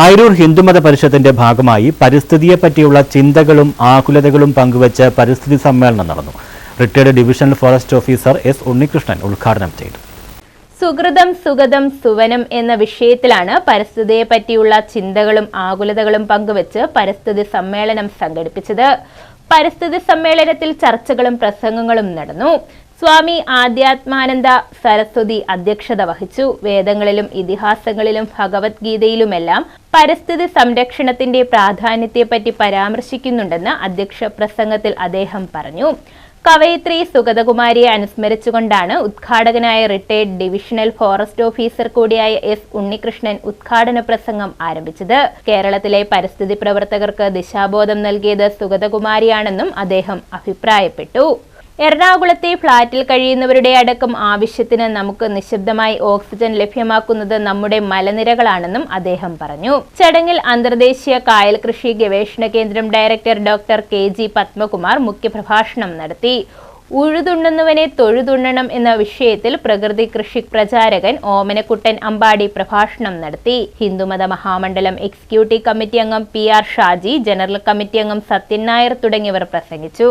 അയിരൂർ ഹിന്ദുമത പരിഷത്തിന്റെ ഭാഗമായി പരിസ്ഥിതിയെ പറ്റിയുള്ള ചിന്തകളും ആകുലതകളും പങ്കുവച്ച് പരിസ്ഥിതി സമ്മേളനം നടന്നു. Retired divisional forest officer S Unnikrishnan ഉദ്ഘാടനം ചെയ്തു. സുഹൃതം സുഗതം സുവനം എന്ന വിഷയത്തിലാണ് പരിസ്ഥിതിയെ പറ്റിയുള്ള ചിന്തകളും ആകുലതകളും പങ്കുവച്ച് പരിസ്ഥിതി സമ്മേളനം സംഘടിപ്പിച്ചത്. പരിസ്ഥിതി സമ്മേളനത്തിൽ ചർച്ചകളും പ്രസംഗങ്ങളും നടന്നു. സ്വാമി ആധ്യാത്മാനന്ദ സരസ്വതി അധ്യക്ഷത വഹിച്ചു. വേദങ്ങളിലും ഇതിഹാസങ്ങളിലും ഭഗവത്ഗീതയിലുമെല്ലാം പരിസ്ഥിതി സംരക്ഷണത്തിന്റെ പ്രാധാന്യത്തെപ്പറ്റി പരാമർശിക്കുന്നുണ്ടെന്ന് അധ്യക്ഷ പ്രസംഗത്തിൽ അദ്ദേഹം പറഞ്ഞു. കവയിത്രി സുഗതകുമാരിയെ അനുസ്മരിച്ചുകൊണ്ടാണ് ഉദ്ഘാടകനായ റിട്ടയർഡ് ഡിവിഷണൽ ഫോറസ്റ്റ് ഓഫീസർ കൂടിയായ എസ് ഉണ്ണികൃഷ്ണൻ ഉദ്ഘാടന പ്രസംഗം ആരംഭിച്ചത്. കേരളത്തിലെ പരിസ്ഥിതി പ്രവർത്തകർക്ക് ദിശാബോധം നൽകിയത് സുഗതകുമാരിയാണെന്നും അദ്ദേഹം അഭിപ്രായപ്പെട്ടു. എറണാകുളത്തെ ഫ്ളാറ്റിൽ കഴിയുന്നവരുടെ അടക്കം ആവശ്യത്തിന് നമുക്ക് നിശബ്ദമായി ഓക്സിജൻ ലഭ്യമാക്കുന്നത് നമ്മുടെ മലനിരകളാണെന്നും അദ്ദേഹം പറഞ്ഞു. ചടങ്ങിൽ അന്തർദേശീയ കായൽ കൃഷി ഗവേഷണ കേന്ദ്രം director doctor K G Padmakumar മുഖ്യപ്രഭാഷണം നടത്തി. ഉഴുതുണ്ണുന്നവനെ തൊഴുതുണ്ണണം എന്ന വിഷയത്തിൽ പ്രകൃതി കൃഷി പ്രചാരകൻ ഓമനക്കുട്ടൻ അമ്പാടി പ്രഭാഷണം നടത്തി. ഹിന്ദുമത മഹാമണ്ഡലം എക്സിക്യൂട്ടീവ് കമ്മിറ്റി അംഗം P R Shaji general committee അംഗം സത്യൻ നായർ തുടങ്ങിയവർ പ്രസംഗിച്ചു.